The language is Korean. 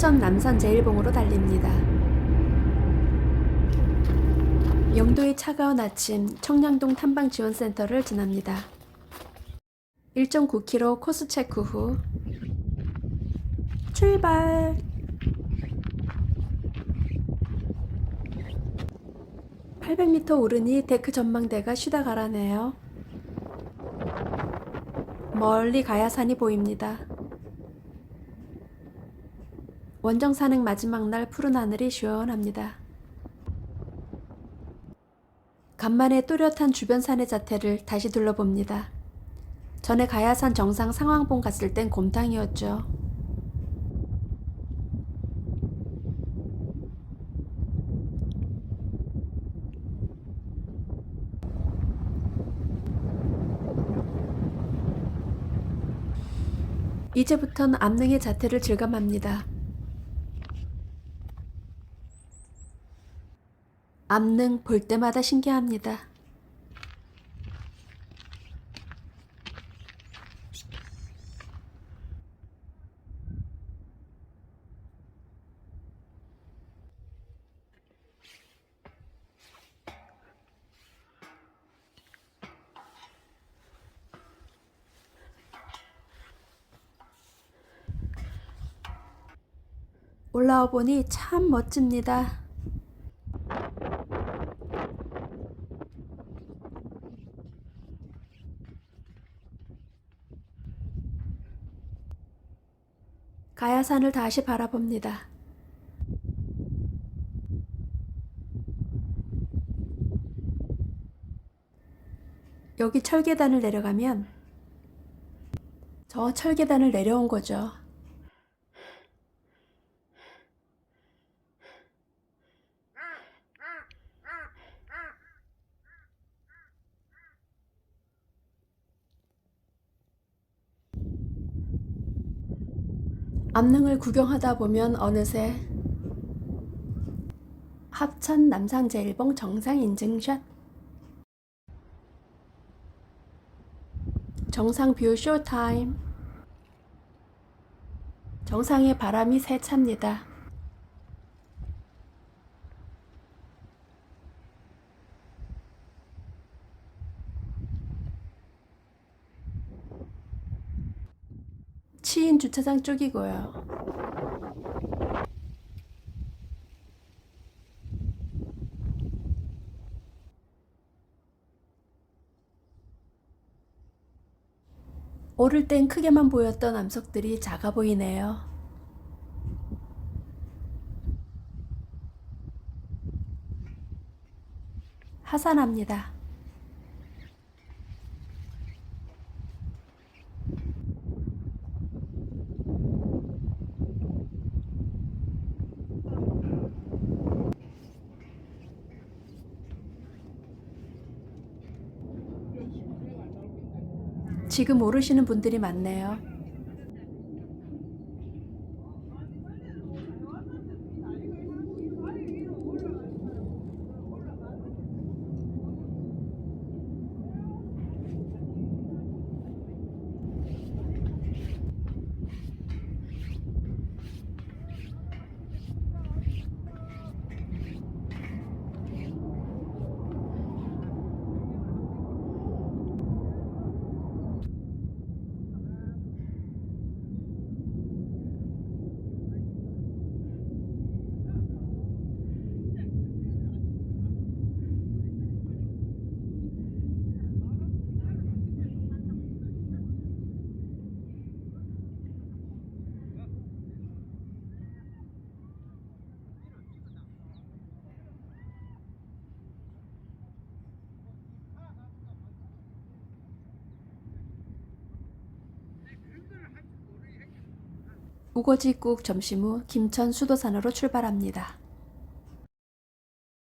합천 남산 제일봉으로 달립니다. 영도의 차가운 아침 청량동 탐방지원센터를 지납니다. 1.9km 코스 체크 후 출발! (800m) 오르니 데크 전망대가 쉬다 가라네요. 멀리 가야산이 보입니다. 원정 산행 마지막 날 푸른 하늘이 시원합니다. 간만에 또렷한 주변 산의 자태를 다시 둘러봅니다. 전에 가야산 정상 상황봉 갔을 땐 곰탕이었죠. 이제부턴 암릉의 자태를 즐감합니다. 암릉 볼 때마다 신기합니다. 올라와 보니 참 멋집니다. 가야산을 다시 바라봅니다. 여기 철계단을 내려가면 저 철계단을 내려온 거죠. 암릉을 구경하다 보면 어느새 합천 남산제일봉 정상 인증샷 정상 뷰 쇼타임 정상에 바람이 세찹니다. 치인 주차장 쪽이고요. 오를 땐 크게만 보였던 암석들이 작아 보이네요. 하산합니다. 지금 모르시는 분들이 많네요. 우거지국 점심 후 김천 수도산으로 출발합니다.